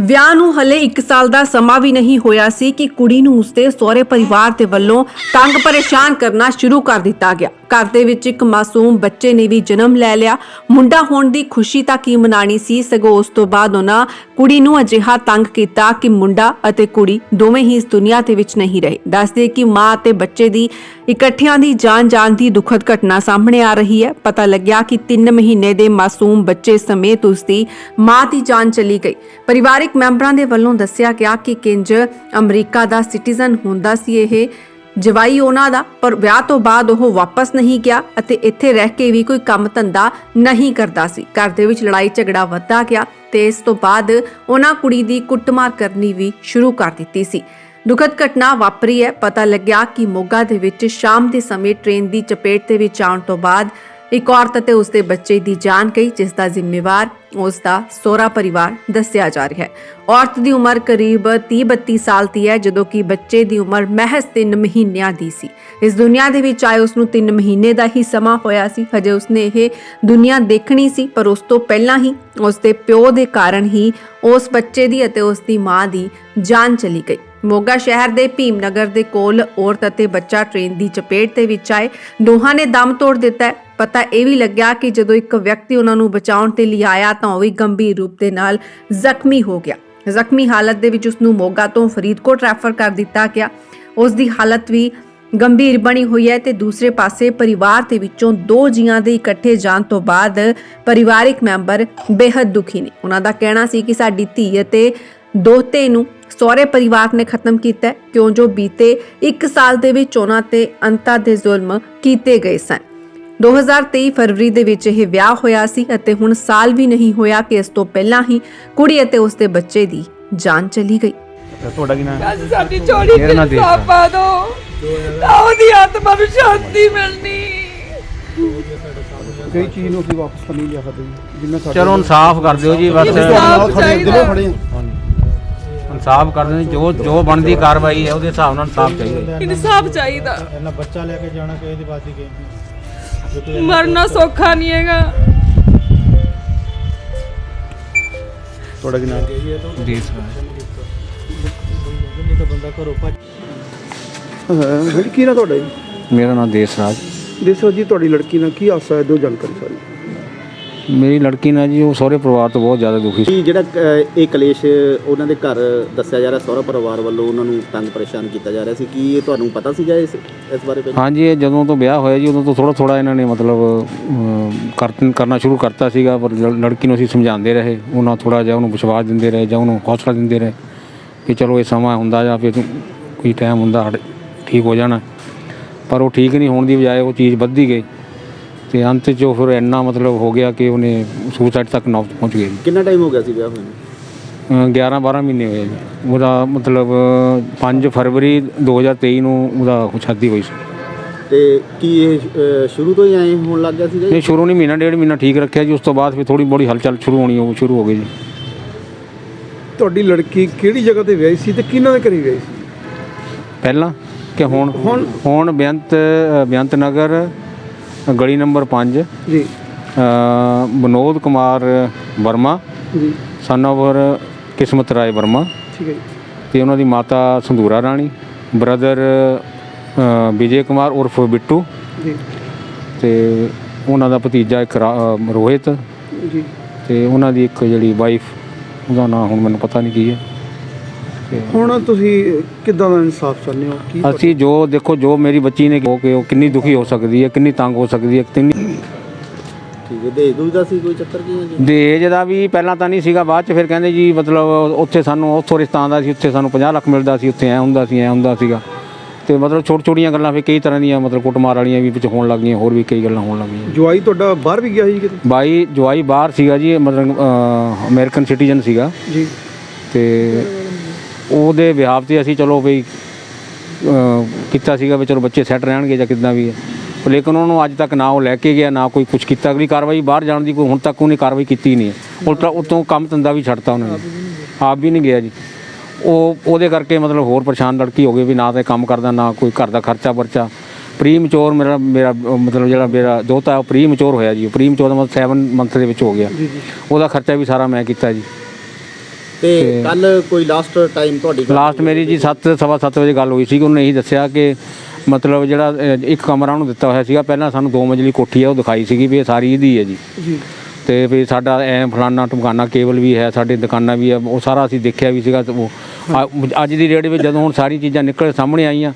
ਵਿਆਹ ਨੂੰ ਹਲੇ 1 ਸਾਲ ਦਾ ਸਮਾਂ ਵੀ ਨਹੀਂ ਹੋਇਆ ਸੀ ਕਿ ਕੁੜੀ ਨੂੰ ਉਸਦੇ ਸਹੁਰੇ ਪਰਿਵਾਰ ਦੇ ਵੱਲੋਂ ਤੰਗ ਪਰੇਸ਼ਾਨ ਕਰਨਾ ਸ਼ੁਰੂ ਕਰ ਦਿੱਤਾ ਗਿਆ। ਘਰ ਦੇ ਵਿੱਚ ਇੱਕ ਮਾਸੂਮ ਬੱਚੇ ਨੇ ਵੀ ਜਨਮ ਲੈ ਲਿਆ। ਮੁੰਡਾ ਹੋਣ ਦੀ ਖੁਸ਼ੀ ਤਾਂ ਕੀ ਮਨਾਣੀ ਸੀ ਸਗੋਂ ਉਸ ਤੋਂ ਬਾਅਦ ਉਹਨਾਂ ਕੁੜੀ ਨੂੰ ਅਜਿਹਾ ਤੰਗ ਕੀਤਾ ਕਿ ਮੁੰਡਾ ਅਤੇ ਕੁੜੀ ਦੋਵੇਂ ਹੀ ਇਸ ਦੁਨੀਆ ਦੇ ਵਿੱਚ ਨਹੀਂ ਰਹੇ। ਦੱਸਦੇ ਕਿ ਮਾਂ ਅਤੇ ਬੱਚੇ ਦੀ ਇਕੱਠਿਆਂ ਦੀ ਜਾਨ ਜਾਣ ਦੀ ਦੁਖਦ ਘਟਨਾ ਸਾਹਮਣੇ ਆ ਰਹੀ ਹੈ। ਪਤਾ ਲੱਗਿਆ ਕਿ 3 ਮਹੀਨੇ ਦੇ ਮਾਸੂਮ ਬੱਚੇ ਸਮੇਤ ਉਸ ਦੀ ਮਾਂ ਦੀ ਜਾਨ ਚਲੀ ਗਈ। ਪਰਿਵਾਰਕ ਮੈਂਬਰਾਂ ਦੇ ਵੱਲੋਂ ਦੱਸਿਆ ਗਿਆ ਕਿ ਕਿੰਜ ਅਮਰੀਕਾ ਦਾ ਸਿਟੀਜ਼ਨ ਹੁੰਦਾ ਸੀ ਇਹ ਜਵਾਈ ਉਹਨਾਂ ਦਾ, ਪਰ ਵਿਆਹ ਤੋਂ ਬਾਅਦ ਉਹ ਵਾਪਸ ਨਹੀਂ ਗਿਆ ਅਤੇ ਇੱਥੇ ਰਹਿ ਕੇ ਵੀ ਕੋਈ ਕੰਮ ਧੰਦਾ ਨਹੀਂ ਕਰਦਾ ਸੀ। ਘਰ ਦੇ ਵਿੱਚ ਲੜਾਈ ਝਗੜਾ ਵੱਧਦਾ ਗਿਆ ਤੇ ਇਸ ਤੋਂ ਬਾਅਦ ਉਹਨਾਂ ਕੁੜੀ ਦੀ ਕੁੱਟਮਾਰ ਕਰਨੀ ਵੀ ਸ਼ੁਰੂ ਕਰ ਦਿੱਤੀ ਸੀ। ਦੁਖਦ ਘਟਨਾ ਵਾਪਰੀ ਹੈ। ਪਤਾ ਲੱਗਿਆ ਕਿ ਮੋਗਾ ਦੇ ਵਿੱਚ ਸ਼ਾਮ ਦੇ ਸਮੇਂ ਟ੍ਰੇਨ ਦੀ ਚਪੇਟ ਦੇ ਵਿੱਚ ਆਉਣ ਤੋਂ ਬਾਅਦ ਇੱਕ ਔਰਤ ਅਤੇ ਉਸਦੇ ਬੱਚੇ ਦੀ ਜਾਨ ਗਈ, ਜਿਸ ਦਾ ਜ਼ਿੰਮੇਵਾਰ ਉਸ ਦਾ ਸੋਹਰਾ ਪਰਿਵਾਰ ਦੱਸਿਆ ਜਾ ਰਿਹਾ ਹੈ। ਔਰਤ ਦੀ ਉਮਰ ਕਰੀਬ 30-32 ਸਾਲ ਦੀ ਹੈ, ਜਦੋਂ ਕਿ ਬੱਚੇ ਦੀ ਉਮਰ ਮਹਿਜ਼ 3 ਮਹੀਨਿਆਂ ਦੀ ਸੀ। ਇਸ ਦੁਨੀਆ ਦੇ ਵਿੱਚ ਆਏ ਉਸ ਨੂੰ 3 ਮਹੀਨੇ ਦਾ ਹੀ ਸਮਾਂ ਹੋਇਆ ਸੀ। ਹਜੇ ਉਸਨੇ ਇਹ ਦੁਨੀਆ ਦੇਖਣੀ ਸੀ, ਪਰ ਉਸ ਤੋਂ ਪਹਿਲਾਂ ਹੀ ਉਸ ਦੇ ਪਿਓ ਦੇ ਕਾਰਨ ਹੀ ਉਸ ਬੱਚੇ ਦੀ ਅਤੇ ਉਸ ਦੀ ਮਾਂ ਦੀ ਜਾਨ ਚਲੀ ਗਈ। ਮੋਗਾ ਸ਼ਹਿਰ ਦੇ ਭੀਮ ਨਗਰ ਦੇ ਕੋਲ ਔਰਤ ਅਤੇ ਬੱਚਾ ਟ੍ਰੇਨ ਦੀ ਚਪੇਟ ਦੇ ਵਿੱਚ ਆਏ। ਦੋਹਾਂ ਨੇ ਦਮ ਤੋੜ ਦਿੱਤਾ। ਪਤਾ ਇਹ ਵੀ ਲੱਗਿਆ ਕਿ ਜਦੋਂ ਇੱਕ ਵਿਅਕਤੀ ਉਹਨਾਂ ਨੂੰ ਬਚਾਉਣ ਤੇ ਲਈ ਆਇਆ ਤਾਂ ਉਹ ਵੀ ਗੰਭੀਰ ਰੂਪ ਦੇ ਨਾਲ ਜ਼ਖਮੀ ਹੋ ਗਿਆ। ਜ਼ਖਮੀ ਹਾਲਤ ਦੇ ਵਿੱਚ ਉਸ ਨੂੰ ਮੋਗਾ ਤੋਂ ਫਰੀਦਕੋਟ ਰੈਫਰ ਕਰ ਦਿੱਤਾ ਗਿਆ। ਉਸ ਦੀ ਹਾਲਤ ਵੀ ਗੰਭੀਰ ਬਣੀ ਹੋਈ ਹੈ ਤੇ ਦੂਸਰੇ ਪਾਸੇ ਪਰਿਵਾਰ ਦੇ ਵਿੱਚੋਂ ਦੋ ਜੀਆਂ ਦੇ ਇਕੱਠੇ ਜਾਣ ਤੋਂ ਬਾਅਦ ਪਰਿਵਾਰਿਕ ਮੈਂਬਰ ਬੇहद ਦੁਖੀ ਨੇ। ਉਹਨਾਂ ਦਾ ਕਹਿਣਾ ਸੀ ਕਿ ਸਾਡੀ ਧੀ ਅਤੇ ਦੋਤੇ ਨੂੰ ਸਹੁਰੇ ਪਰਿਵਾਰ ਨੇ ਖਤਮ ਕੀਤਾ ਕਿਉਂ ਜੋ ਬੀਤੇ 1 ਸਾਲ ਦੇ ਵਿੱਚ ਉਹਨਾਂ ਤੇ ਅੰਤਾ ਦੇ ਜ਼ੁਲਮ ਕੀਤੇ ਗਏ ਸਨ 2023 ਫਰਵਰੀ ਦੇ ਵਿੱਚ ਇਹ ਵਿਆਹ ਹੋਇਆ ਸੀ ਅਤੇ ਹੁਣ ਸਾਲ ਵੀ ਨਹੀਂ ਹੋਇਆ ਕਿ ਇਸ ਤੋਂ ਪਹਿਲਾਂ ਹੀ ਕੁੜੀ ਅਤੇ ਉਸ ਦੇ ਬੱਚੇ ਦੀ ਜਾਨ ਚਲੀ ਗਈ ਤੇ ਤੁਹਾਡਾ ਕੀ ਨਾਮ ਅੱਜ ਸਾਡੀ ਚੋਰੀ ਮੇਰਾ ਨਾਂ ਤੇ ਦੇਸ ਆ। ਪਾ ਦੋ ਤਾਂ ਉਹਦੀ ਆਤਮਾ ਨੂੰ ਸ਼ਾਂਤੀ ਮਿਲਣੀ ਕਈ ਚੀਜ਼ ਨੂੰ ਅਸੀਂ ਵਾਪਸ ਤਾਂ ਨਹੀਂ ਲਿਆ ਸਕਦੇ। ਜਿੰਨਾ ਸਾਡੇ ਚਲੋ ਇਨਸਾਫ ਕਰ ਦਿਓ ਜੀ ਬਸ ਇਨਸਾਫ ਚਾਹੀਦਾ। ਦਿਲੋਂ ਹਾਂ। ਇਨਸਾਫ ਕਰ ਦਿਓ ਜੀ, ਜੋ ਜੋ ਬਣਦੀ ਕਾਰਵਾਈ ਹੈ ਉਹਦੇ ਹਿਸਾਬ ਨਾਲ ਇਨਸਾਫ ਚਾਹੀਦਾ ਜੀ। ਇਨਸਾਫ ਚਾਹੀਦਾ। ਇਹਨਾਂ ਬੱਚਾ ਲੈ ਕੇ ਜਾਣਾ ਕਿਸੇ ਦੀ ਬਾਤ ਹੀ ਗਈ ਜੋ ਕਿ ਮਰਨਾ ਸੌਖਾ ਨਹੀਂ ਹੈਗਾ। ਤੁਹਾਡਾ ਕੀ ਨਾਮ? ਦੇਸ ਨਹੀਂ ਤਾਂ ਬੰਦਾ ਘਰੋਂ ਭੱਜ ਹਾਂ ਕੀ ਨਾ ਤੁਹਾਡਾ ਜੀ? ਮੇਰਾ ਨਾਮ ਦੇਸ ਰਾਜ ਦੱਸੋ ਜੀ ਤੁਹਾਡੀ ਲੜਕੀ ਨਾਲ ਕੀ ਹਾਸਾ ਹੈ? ਦਿਓ ਜਾਣਕਾਰੀ ਸਾਰੀ। ਮੇਰੀ ਲੜਕੀ ਨਾਲ ਜੀ ਉਹ ਸਹੁਰੇ ਪਰਿਵਾਰ ਤੋਂ ਬਹੁਤ ਜ਼ਿਆਦਾ ਦੁਖੀ ਸੀ। ਜਿਹੜਾ ਅ, ਇਹ ਕਲੇਸ਼ ਉਹਨਾਂ ਦੇ ਘਰ ਦੱਸਿਆ ਜਾ ਰਿਹਾ ਸਹੁਰਾ ਪਰਿਵਾਰ ਵੱਲੋਂ ਉਹਨਾਂ ਨੂੰ ਤੰਗ ਪਰੇਸ਼ਾਨ ਕੀਤਾ ਜਾ ਰਿਹਾ ਸੀ। ਕੀ ਇਹ ਤੁਹਾਨੂੰ ਪਤਾ ਸੀਗਾ ਇਸ ਇਸ ਬਾਰੇ ਪਹਿਲਾਂ? ਹਾਂਜੀ ਇਹ ਜਦੋਂ ਤੋਂ ਵਿਆਹ ਹੋਇਆ ਜੀ ਉਦੋਂ ਤੋਂ ਥੋੜਾ ਥੋੜਾ ਇਹਨਾਂ ਨੇ ਮਤਲਬ ਅਮ, ਕਰ- ਕਰਨਾ ਸ਼ੁਰੂ ਕਰਤਾ ਸੀਗਾ ਪਰ ਲੜ- ਲੜਕੀ ਨੂੰ ਅਸੀਂ ਸਮਝਾਉਂਦੇ ਰਹੇ। ਉਹਨਾਂ ਥੋੜਾ ਜਿਹਾ ਉਹਨੂੰ ਵਿਸ਼ਵਾਸ ਦਿੰਦੇ ਰਹੇ ਜਾਂ ਉਹਨੂੰ ਹੌਸਲਾ ਦਿੰਦੇ ਰਹੇ ਕਿ ਚਲੋ ਇਹ ਸਮਾਂ ਹੁੰਦਾ ਜਾਂ ਫਿਰ ਕੋਈ ਟਾਈਮ ਹੁੰਦਾ ਸਾਡੇ ਠੀਕ ਹੋ ਜਾਣਾ। ਪਰ ਉਹ ਠੀਕ ਨਹੀਂ ਹੋਣ ਦੀ ਬਜਾਏ ਉਹ ਚੀਜ਼ ਵੱਧਦੀ ਗਈ। ਤੇ ਅੰਤ 'ਚ ਉਹ ਫਿਰ ਇੰਨਾ ਮਤਲਬ ਹੋ ਗਿਆ ਕਿ ਉਹਨੇ ਸੁਸਾਈਡ ਤੱਕ ਨੌਬਤ ਪਹੁੰਚ ਗਈ ਕਿੰਨਾ ਟਾਈਮ ਹੋ ਗਿਆ ਸੀ ਵਿਆਹ ਹੋਏ ਨੂੰ? 11 12 ਮਹੀਨੇ ਹੋਏ ਜੀ। ਉਹਦਾ ਮਤਲਬ 5 ਫਰਵਰੀ 2023 ਨੂੰ ਉਹਦਾ ਸ਼ਾਦੀ ਹੋਈ ਸੀ। ਤੇ ਕੀ ਇਹ ਸ਼ੁਰੂ ਤੋਂ ਹੀ ਐਂ ਹੋਣ ਲੱਗ ਗਿਆ ਸੀਗਾ ਇਹ ਸ਼ੁਰੂ ਨਹੀਂ ਮਹੀਨਾ ਡੇਢ ਮਹੀਨਾ ਠੀਕ ਰੱਖਿਆ ਜੀ। ਉਸ ਤੋਂ ਬਾਅਦ ਫਿਰ ਥੋੜੀ ਬੜੀ ਹਲਚਲ ਸ਼ੁਰੂ ਹੋਣੀ ਉਹ ਸ਼ੁਰੂ ਹੋ ਗਈ ਜੀ। ਤੁਹਾਡੀ ਲੜਕੀ ਕਿਹੜੀ ਜਗ੍ਹਾ ਤੇ ਵਿਆਹੀ ਸੀ ਤੇ ਕਿਹਨਾਂ ਦੇ ਘਰੇ ਵਿਆਹੀ ਸੀ? ਪਹਿਲਾਂ ਕਿ ਹੁਣ? ਹੁਣ? ਹੁਣ ਬੇਅੰਤ ਬੇਅੰਤ ਨਗਰ ਗਲੀ ਨੰਬਰ 5 ਜੀ। ਵਿਨੋਦ ਕੁਮਾਰ ਵਰਮਾ ਜੀ। ਸਨੋਵਰ ਕਿਸਮਤ ਰਾਏ ਵਰਮਾ ਠੀਕ ਹੈ ਜੀ। ਤੇ ਉਹਨਾਂ ਦੀ ਮਾਤਾ ਸੰਧੂਰਾ ਰਾਣੀ ਬ੍ਰਦਰ ਵਿਜੇ ਕੁਮਾਰ ਉਰਫ ਬਿੱਟੂ ਜੀ। ਤੇ ਉਹਨਾਂ ਦਾ ਭਤੀਜਾ ਇੱਕ ਰੋਹਿਤ ਜੀ। ਤੇ ਉਹਨਾਂ ਦੀ ਇੱਕ ਜਿਹੜੀ ਵਾਈਫ ਉਹਦਾ ਨਾਮ ਹੁਣ ਮੈਨੂੰ ਪਤਾ ਨਹੀਂ ਕੀ ਹੈ। ਹੁਣ ਤੁਸੀਂ ਕਿੱਦਾਂ ਦਾ ਇਨਸਾਫ ਚਾਹੁੰਦੇ ਹੋ? ਕੀ ਅਸੀਂ ਜੋ ਦੇਖੋ ਜੋ ਮੇਰੀ ਬੱਚੀ ਨੇ ਕੇ ਉਹ ਕਿੰਨੀ ਦੁਖੀ ਹੋ ਸਕਦੀ ਹੈ ਕਿੰਨੀ ਤੰਗ ਹੋ ਸਕਦੀ ਹੈ ਕਿੰਨੀ ਠੀਕ ਹੈ ਦੇ ਦੂਜ ਦਾ ਸੀ ਕੋਈ ਚੱਕਰ ਕੀ ਹੈ ਜੀ? ਦਹੇਜ ਦਾ ਵੀ ਪਹਿਲਾਂ ਤਾਂ ਨਹੀਂ ਸੀਗਾ ਬਾਅਦ ਚ ਫਿਰ ਕਹਿੰਦੇ ਜੀ ਮਤਲਬ ਉੱਥੇ ਸਾਨੂੰ ਉੱਥੋਂ ਰਿਸ਼ਤਾ ਆਉਂਦਾ ਸੀ ਉੱਥੇ ਸਾਨੂੰ 50 ਲੱਖ ਮਿਲਦਾ ਸੀ ਉੱਥੇ ਐ ਹੁੰਦਾ ਸੀ ਐ ਹੁੰਦਾ ਸੀਗਾ। ਤੇ ਮਤਲਬ ਛੋਟ ਛੋਟੀਆਂ ਗੱਲਾਂ ਫਿਰ ਕਈ ਤਰ੍ਹਾਂ ਦੀਆਂ ਮਤਲਬ ਕੁੱਟਮਾਰ ਵਾਲੀਆਂ ਵੀ ਵਿੱਚ ਹੋਣ ਲੱਗ ਗਈਆਂ ਹੋਰ ਵੀ ਕਈ ਗੱਲਾਂ ਹੋਣ ਲੱਗ ਗਈਆਂ ਜਵਾਈ ਤੁਹਾਡਾ ਬਾਹਰ ਵੀ ਗਿਆ ਸੀ ਕਿਤੇ? ਬਾਈ ਜਵਾਈ ਬਾਹਰ ਸੀਗਾ ਜੀ ਇਹ ਮਤਲਬ ਅਮਰੀਕਨ ਸਿਟੀਜ਼ਨ ਸੀਗਾ। ਜੀ। ਤੇ ਉਹਦੇ ਵਿਆਹ ਤੇ ਅਸੀਂ ਚਲੋ ਵੀ ਕੀਤਾ ਸੀਗਾ ਵੀ ਚਲੋ ਬੱਚੇ ਸੈੱਟ ਰਹਿਣਗੇ ਜਾਂ ਕਿਦਾਂ ਵੀ ਹੈ। ਲੇਕਿਨ ਉਹਨੂੰ ਅੱਜ ਤੱਕ ਨਾ ਉਹ ਲੈ ਕੇ ਗਿਆ ਨਾ ਕੋਈ ਕੁਝ ਕੀਤਾ। ਅਗਲੀ ਕਾਰਵਾਈ ਬਾਹਰ ਜਾਣ ਦੀ ਕੋਈ ਹੁਣ ਤੱਕ ਉਹਨੇ ਕਾਰਵਾਈ ਕੀਤੀ ਨਹੀਂ ਹੈ। ਉਲਟਾ ਉਤੋਂ ਕੰਮ ਧੰਦਾ ਵੀ ਛੱਡਤਾ ਉਹਨਾਂ। ਨੇ ਆਪ ਵੀ ਨਹੀਂ ਗਿਆ ਜੀ। ਉਹ ਉਹਦੇ ਕਰਕੇ ਮਤਲਬ ਹੋਰ ਪਰੇਸ਼ਾਨ ਲੜਕੀ ਹੋ ਗਈ ਵੀ ਨਾ ਤਾਂ ਕੰਮ ਕਰਦਾ ਨਾ ਕੋਈ ਘਰ ਦਾ ਖਰਚਾ ਵਰਚਾ ਪ੍ਰੀ ਮੈਚੋਰ ਮੇਰਾ ਮੇਰਾ ਮਤਲਬ ਜਿਹੜਾ ਮੇਰਾ ਦੋਤਾ ਉਹ ਪ੍ਰੀ ਮੈਚੋਰ ਹੋਇਆ ਜੀ। ਪ੍ਰੀ ਮੈਚੋਰ ਦਾ ਮਤਲਬ 7 ਮੰਥ ਦੇ ਵਿੱਚ ਹੋ ਗਿਆ। ਉਹਦਾ ਖਰਚਾ ਵੀ ਸਾਰਾ ਮੈਂ ਕੀਤਾ ਜੀ। ਤੇ ਕੱਲ ਕੋਈ ਲਾਸਟ ਟਾਈਮ ਤੁਹਾਡੀ ਗੱਲ ਲਾਸਟ ਮੇਰੀ ਜੀ 7 ਸਵਾ ਸੱਤ ਵਜੇ ਗੱਲ ਹੋਈ ਸੀ ਉਹਨੇ ਇਹੀ ਦੱਸਿਆ ਕਿ ਮਤਲਬ ਜਿਹੜਾ ਇੱਕ ਕਮਰਾ ਉਹਨੂੰ ਦਿੱਤਾ ਹੋਇਆ ਸੀਗਾ ਪਹਿਲਾਂ ਸਾਨੂੰ ਦੋ ਮੰਜ਼ਲੀ ਕੋਠੀ ਹੈ ਉਹ ਦਿਖਾਈ ਸੀਗੀ ਵੀ ਇਹ ਸਾਰੀ ਇਹਦੀ ਹੈ ਜੀ। ਜੀ। ਤੇ ਵੀ ਸਾਡਾ ਐ ਫਲਾਨਾ ਟਮਕਾਨਾ ਕੇਬਲ ਵੀ ਹੈ ਸਾਡੇ ਦੁਕਾਨਾਂ ਵੀ ਹੈ ਉਹ ਸਾਰਾ ਅਸੀਂ ਦੇਖਿਆ ਵੀ ਸੀਗਾ ਤੇ ਉਹ ਆ- ਅੱਜ ਦੀ ਡੇਟ ਵਿੱਚ ਜਦੋਂ ਹੁਣ ਸਾਰੀ ਚੀਜ਼ਾਂ ਨਿਕਲ ਸਾਹਮਣੇ ਆਈਆਂ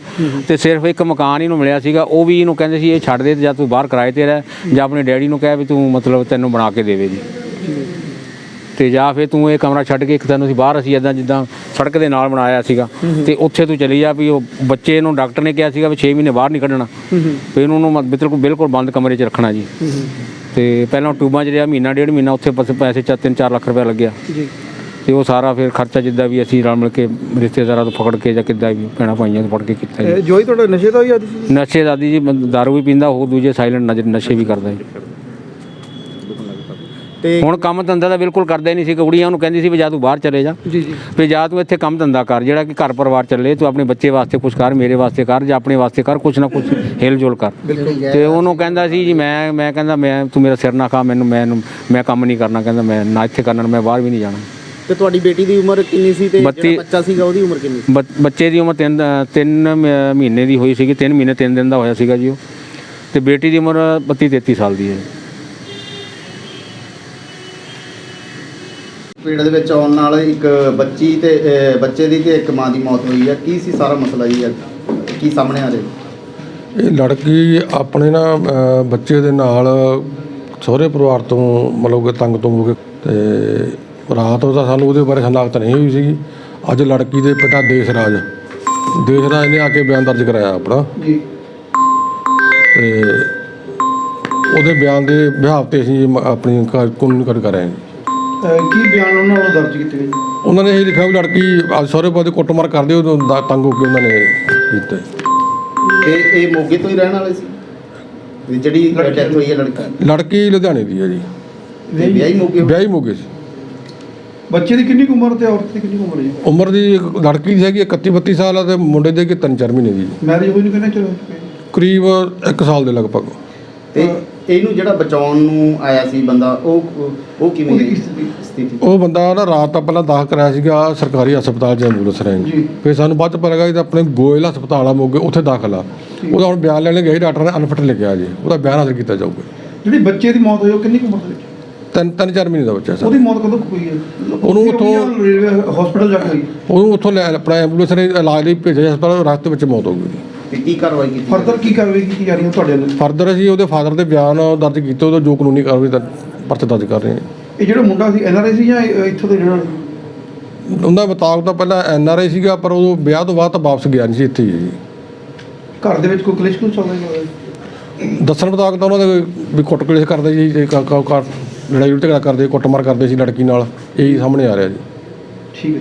ਤੇ ਸਿਰਫ ਇੱਕ ਮਕਾਨ ਇਹਨੂੰ ਮਿਲਿਆ ਸੀਗਾ ਉਹ ਵੀ ਇਹਨੂੰ ਕਹਿੰਦੇ ਸੀ ਇਹ ਛੱਡ ਦੇ ਤੇ ਜਾਂ ਤੂੰ ਬਾਹਰ ਕਿਰਾਏ ਤੇ ਰਹਿ ਜਾਂ ਆਪਣੇ ਡੈਡੀ ਨੂੰ ਕਹਿ ਵੀ ਤੂੰ ਮਤਲਬ ਤੈਨੂੰ ਬਣਾ ਕੇ ਦੇਵੇ ਜੀ। ਤੇ ਜਾਂ ਫਿਰ ਤੂੰ ਇਹ ਕਮਰਾ ਛੱਡ ਕੇ ਇੱਕ ਤੈਨੂੰ ਅਸੀਂ ਬਾਹਰ ਅਸੀਂ ਇਦਾਂ ਜਿੱਦਾਂ ਸੜਕ ਦੇ ਨਾਲ ਬਣਾਇਆ ਸੀਗਾ। ਤੇ ਉੱਥੇ ਤੂੰ ਚਲੀ ਜਾ ਵੀ ਉਹ ਬੱਚੇ ਨੂੰ ਡਾਕਟਰ ਨੇ ਕਿਹਾ ਸੀਗਾ ਵੀ 6 ਮਹੀਨੇ ਬਾਹਰ ਨਹੀਂ ਕੱਢਣਾ। ਵੀ ਇਹਨੂੰ ਨੂੰ ਮ- ਬਿਲਕੁਲ ਬਿਲਕੁਲ ਬੰਦ ਕਮਰੇ 'ਚ ਰੱਖਣਾ ਜੀ। ਤੇ ਪਹਿਲਾਂ ਟਿਊਬਾਂ 'ਚ ਰਿਹਾ ਮਹੀਨਾ ਡੇਢ ਮਹੀਨਾ ਉੱਥੇ ਪੈਸੇ ਚਾ 3-4 ਲੱਖ ਰੁਪਏ ਲੱਗਿਆ। ਜੀ। ਤੇ ਉਹ ਸਾਰਾ ਫਿਰ ਖਰਚਾ ਜਿੱਦਾਂ ਵੀ ਅਸੀਂ ਰਲ ਮਿਲ ਕੇ ਰਿਸ਼ਤੇਦਾਰਾਂ ਤੋਂ ਫਕੜ ਕੇ ਜਾਂ ਕਿੱਦਾਂ ਵੀ ਭੈਣਾਂ ਭਾਈਆਂ ਤੋਂ ਫੜ ਕੇ ਕੀਤਾ ਜੀ। ਜੋਈ ਤੁਹਾਡਾ ਨਸ਼ੇ ਦਾ ਹੀ ਆਦੀ ਸੀ ਨਸ਼ੇ ਦਾਦੀ ਜੀ ਦਾਰੂ ਵੀ ਪੀਂਦਾ ਉਹ ਦੂਜੇ ਸਾਇਲੈਂਟ ਨਸ਼ੇ ਵੀ ਕਰਦਾ ਜੀ। ਤੇ ਹੁਣ ਕੰਮ ਧੰਦਾ ਤਾਂ ਬਿਲਕੁਲ ਕਰਦਾ ਨਹੀਂ ਸੀ ਕੁੜੀਆਂ ਉਹਨੂੰ ਕਹਿੰਦੀ ਸੀ ਵੀ ਜਾ ਤੂੰ ਬਾਹਰ ਚਲੇ ਜਾ। ਜੀ ਜੀ। ਵੀ ਜਾ ਤੂੰ ਇੱਥੇ ਕੰਮ ਧੰਦਾ ਕਰ ਜਿਹੜਾ ਕਿ ਘਰ ਪਰਿਵਾਰ ਚੱਲੇ ਤੂੰ ਆਪਣੇ ਬੱਚੇ ਵਾਸਤੇ ਕੁਝ ਕਰ ਮੇਰੇ ਵਾਸਤੇ ਕਰ ਜਾਂ ਆਪਣੇ ਵਾਸਤੇ ਕਰ ਕੁਝ ਨਾ ਕੁਝ ਹਿਲ ਜੁਲ ਕਰ ਤੇ ਉਹਨੂੰ ਕਹਿੰਦਾ ਸੀ ਜੀ ਮੈਂ ਮੈਂ ਕਹਿੰਦਾ ਮੈਂ ਤੂੰ ਮੇਰਾ ਸਿਰ ਨਾ ਖਾ ਮੈਨੂੰ ਮੈਨੂੰ ਮੈਂ ਕੰਮ ਨਹੀਂ ਕਰਨਾ ਕਹਿੰਦਾ ਮੈਂ ਨਾ ਇੱਥੇ ਕਰਨਾ ਮੈਂ ਬਾਹਰ ਵੀ ਨਹੀਂ ਜਾਣਾ। ਤੇ ਤੁਹਾਡੀ ਬੇਟੀ ਦੀ ਉਮਰ ਕਿੰਨੀ ਸੀ ਤੇ ਬੱਤੀ- ਜਿਹੜਾ ਬੱਚਾ ਸੀਗਾ ਉਹਦੀ ਉਮਰ ਕਿੰਨੀ ਸੀ? ਬੱਚ- ਬੱਚੇ ਦੀ ਉਮਰ 3 3 ਮਹੀਨੇ ਦੀ ਹੋਈ ਸੀਗੀ 3 ਮਹੀਨੇ 3 ਦਿਨ ਦਾ ਹੋਇਆ ਸੀਗਾ ਜੀ ਉਹ। ਤੇ ਬੇਟੀ ਦੀ ਉਮਰ 32 33 ਸਾਲ ਦੀ ਹੈ। ਪਿੰਡ ਦੇ ਵਿੱਚ ਆਉਣ ਨਾਲ ਇੱਕ ਬੱਚੀ ਤੇ ਅਹ, ਬੱਚੇ ਦੀ ਤੇ ਇੱਕ ਮਾਂ ਦੀ ਮੌਤ ਹੋਈ ਹੈ ਕੀ ਸੀ ਸਾਰਾ ਮਸਲਾ ਜੀ ਅੱਜ? ਕੀ ਸਾਹਮਣੇ ਆ ਰਿਹਾ? ਇਹ ਲੜਕੀ ਆਪਣੇ ਨਾ ਅਹ, ਬੱਚੇ ਦੇ ਨਾਲ ਸਹੁਰੇ ਪਰਿਵਾਰ ਤੋਂ ਮਤਲਬ ਕਿ ਤੰਗ ਤੋਂ ਹੋ ਕੇ ਤੇ ਰਾਤ ਉਹਦਾ ਸਾਨੂੰ ਉਹਦੇ ਬਾਰੇ ਸ਼ਨਾਖਤ ਨਹੀਂ ਹੋਈ ਸੀਗੀ। ਅੱਜ ਲੜਕੀ ਦੇ ਪਿਤਾ ਦੇਸ਼ਰਾਜ ਦੇਸ਼ਰਾਜ ਨੇ ਆ ਕੇ ਬਿਆਨ ਦਰਜ ਕਰਾਇਆ ਆਪਣਾ। ਜੀ। ਤੇ ਉਹਦੇ ਬਿਆਨ ਦੇ ਬਿਹਾਵ ਤੇ ਅਸੀਂ ਮ- ਆਪਣੀ ਕਾ- ਕਾਨੂੰਨੀ ਕਾਰਵਾਈ ਕਰ ਰਹੇ ਹਾਂ। ਕੀ ਬਿਆਨ ਉਹਨਾਂ ਵੱਲੋਂ ਦਰਜ ਕੀਤੇ ਗਏ ਜੀ? ਉਹਨਾਂ ਨੇ ਇਹ ਲਿਖਿਆ ਵੀ ਲੜਕੀ ਅੱਜ ਸਹੁਰੇ ਪਰਿਵਾਰ ਦੀ ਕੁੱਟਮਾਰ ਕਰਦੇ ਦਾ- ਤੰਗ ਹੋ ਕੇ ਉਹਨਾਂ ਨੇ ਕੀਤਾ। ਤੇ ਇਹ ਮੋਗੇ ਤੋਂ ਹੀ ਰਹਿਣ ਵਾਲੇ ਸੀ? ਜਿਹੜੀ ਡੈਥ ਹੋਈ ਹੈ ਲੜਕੀ? ਲੜਕੀ ਲੁਧਿਆਣੇ ਦੀ ਹੈ ਜੀ। ਤੇ ਵਿਆਹੀ ਮੋਗੇ ਹੋਈ? ਵਿਆਹੀ ਮੋਗੇ ਸੀ। ਬੱਚੇ ਦੀ ਕਿੰਨੀ ਕੁ ਉਮਰ ਤੇ ਔਰਤ ਦੀ ਕਿੰਨੀ ਕੁ ਉਮਰ ਹੈ ਜੀ? ਉਮਰ ਦੀ ਇੱਕ ਲੜਕੀ ਦੀ ਹੈਗੀ 31 32 ਸਾਲ ਆ ਤੇ ਮੁੰਡੇ ਦੇ ਹੈਗੇ 3-4 ਮਹੀਨੇ ਦੀ। ਮੈਰਿਜ ਹੋਈ ਨੂੰ ਕਿੰਨੇ ਚਿਰ ਹੋ ਚੁੱਕੇ? ਕਰੀਬ 1 ਸਾਲ ਦੇ ਲਗਭਗ। ਤੇ ਇਹਨੂੰ ਜਿਹੜਾ ਬਚਾਉਣ ਨੂੰ ਆਇਆ ਸੀ ਬੰਦਾ ਉਹ ਉਹ ਕਿਵੇਂ ਦੀ ਸਥਿਤੀ? ਉਹ ਬੰਦਾ ਨਾ ਰਾਤ ਤਾਂ ਪਹਿਲਾਂ ਦਾਖਲ ਕਰਾਇਆ ਸੀਗਾ ਸਰਕਾਰੀ ਹਸਪਤਾਲ ਚ ਐਂਬੂਲੈਂਸ ਰਾਹੀਂ। ਫਿਰ ਸਾਨੂੰ ਬਾਅਦ ਚ ਪਤਾ ਲੱਗਾ ਕਿ ਆਪਣੇ ਗੋਇਲ ਹਸਪਤਾਲ ਆ ਮੋਗੇ ਉੱਥੇ ਦਾਖਲ ਆ। ਉਹਦਾ ਹੁਣ ਬਿਆਨ ਲੈਣ ਗਏ ਡਾਕਟਰ ਨੇ ਅਨਫਿਟ ਲਿਖਿਆ ਜੀ। ਉਹਦਾ ਬਿਆਨ ਹਾਸਲ ਕੀਤਾ ਜਾਊਗਾ। ਜਿਹੜੀ ਬੱਚੇ ਦੀ ਮੌਤ ਹੋਈ ਉਹ ਕਿੰਨੀ ਕੁ ਉਮਰ ਦੇ ਵਿੱਚ? ਤਿੰਨ ਤਿੰਨ ਚਾਰ ਮਹੀਨੇ ਦਾ ਬੱਚਾ ਸੀ। ਉਹਦੀ ਮੌਤ ਕਦੋਂ ਕੁ ਹੋਈ ਹੈ? ਉਹਨੂੰ ਉੱਥੋਂ- ਹਸਪੀਟਲ ਜਾ ਕੇ ਹੋਈ। ਉਹਨੂੰ ਉੱਥੋਂ ਲੈ ਆਪਣਾ ਐਂਬੂਲੈਂਸ ਨੇ ਇਲਾਜ ਲਈ ਭੇਜਿਆ ਹਸਪਤਾਲ ਰਸਤੇ ਵਿੱਚ ਮੌਤ ਹੋ ਗਈ ਤੇ ਕੀ ਕਾਰਵਾਈ ਕੀਤੀ ਫਰਦਰ ਕੀ ਕਾਰਵਾਈ ਕੀਤੀ ਜਾ ਰਹੀ ਹੈ ਤੁਹਾਡੇ ਵੱਲੋਂ ਫਰਦਰ ਅਸੀਂ ਉਹਦੇ ਫਾਦਰ ਦੇ ਬਿਆਨ ਦਰਜ ਕੀਤੇ ਉਹਦਾ ਜੋ ਕਾਨੂੰਨੀ ਕਾਰਵਾਈ ਦਾ ਪਰਚਾ ਦਰਜ ਕਰ ਰਹੇ ਹਾਂ। ਇਹ ਜਿਹੜਾ ਮੁੰਡਾ ਸੀ ਐਨਆਰਆਈ ਸੀ ਜਾਂ ਇਹ ਇੱਥੋਂ ਦੇ ਜਿਹੜਾ? ਉਹਦਾ ਮੁਤਾਬਕ ਤਾਂ ਪਹਿਲਾਂ ਐਨ ਆਰ ਆਈ ਸੀਗਾ ਪਰ ਉਹ ਵਿਆਹ ਤੋਂ ਬਾਅਦ ਤਾਂ ਵਾਪਸ ਗਿਆ ਨਹੀਂ ਸੀ ਇੱਥੇ ਹੀ ਹੈ ਜੀ। ਘਰ ਦੇ ਵਿੱਚ ਕੋਈ ਕਲੇਸ਼ ਕੁਝ ਚੱਲ ਰਿਹਾ ਹੈ? ਦੱਸਣ ਮੁਤਾਬਕ ਤਾਂ ਉਹਨਾਂ ਦੇ ਵੀ ਕੁੱਟ ਕਲੇਸ਼ ਕਰਦੇ ਜੀ ਤੇ ਕਾ- ਕਾ- ਕਾ- ਲੜਾਈ ਝਗੜਾ ਕਰਦੇ ਕੁੱਟਮਾਰ ਕਰਦੇ ਸੀ ਲੜਕੀ ਨਾਲ ਇਹੀ ਸਾਹਮਣੇ ਆ ਰਿਹਾ ਜੀ। ਠੀਕ ਹੈ